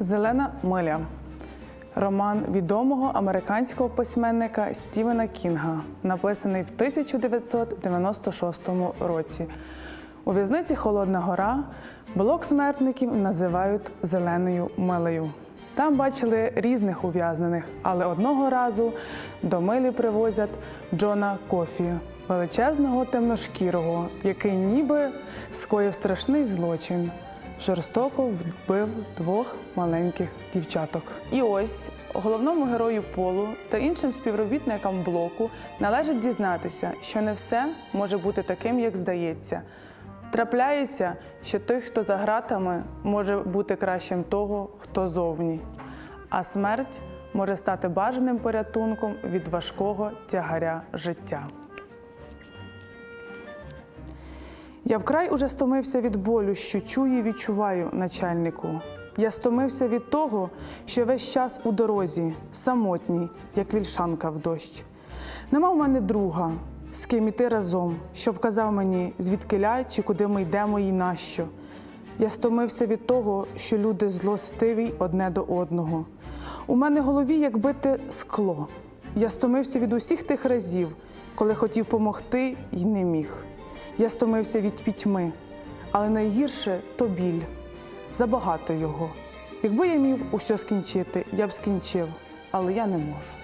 Зелена миля. Роман відомого американського письменника Стівена Кінга, написаний в 1996 році. У в'язниці Холодна Гора блок смертників називають зеленою милею. Там бачили різних ув'язнених, але одного разу до милі привозять Джона Кофі, величезного темношкірого, який ніби скоїв страшний злочин жорстоко вбив двох маленьких дівчаток. І ось головному герою полу та іншим співробітникам блоку належить дізнатися, що не все може бути таким, як здається. Трапляється, що той, хто за ґратами, може бути кращим того, хто зовні, а смерть може стати бажаним порятунком від важкого тягаря життя. Я вкрай уже стомився від болю, що чую і відчуваю начальнику. Я стомився від того, що весь час у дорозі, самотній, як вільшанка в дощ. Нема в мене друга, з ким іти разом, щоб казав мені, звідкиля чи куди ми йдемо і нащо. Я стомився від того, що люди злостиві одне до одного. У мене в голові як бите скло. Я стомився від усіх тих разів, коли хотів помогти і не міг. Я стомився від пітьми, але найгірше то біль. Забагато його. Якби я міг усе скінчити, я б скінчив, але я не можу.